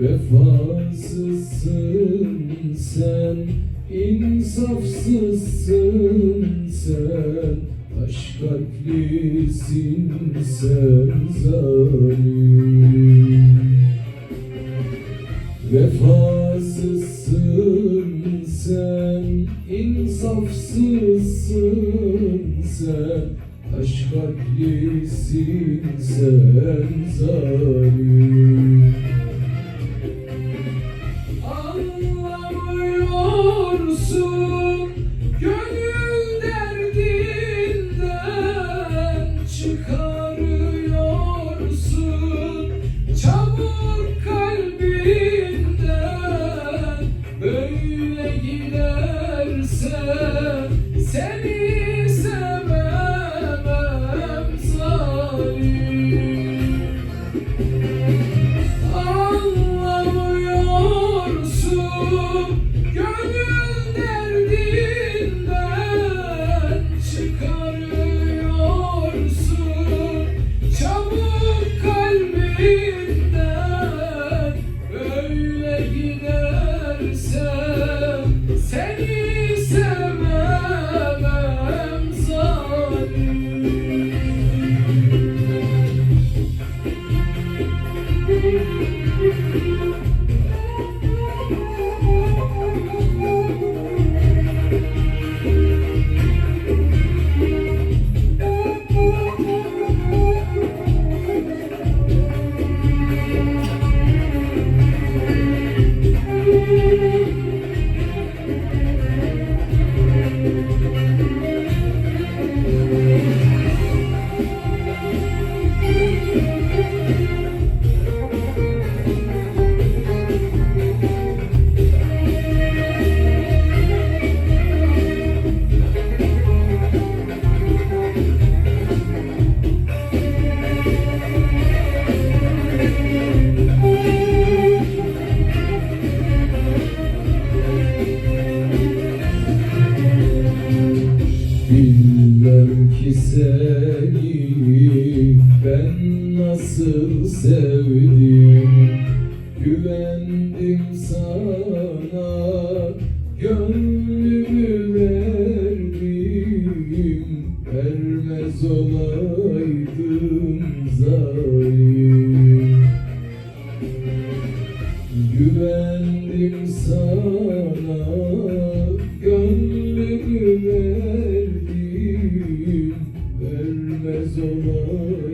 Vefasızsın sen insafsızsın sen Taş kalplisin sen zalim. Vefasızsın sen, insafsızsın sen Taş kalplisin sen zalim böyle giderse güzel seni ben nasıl sevdim? Güvendim sana gönlümü deserve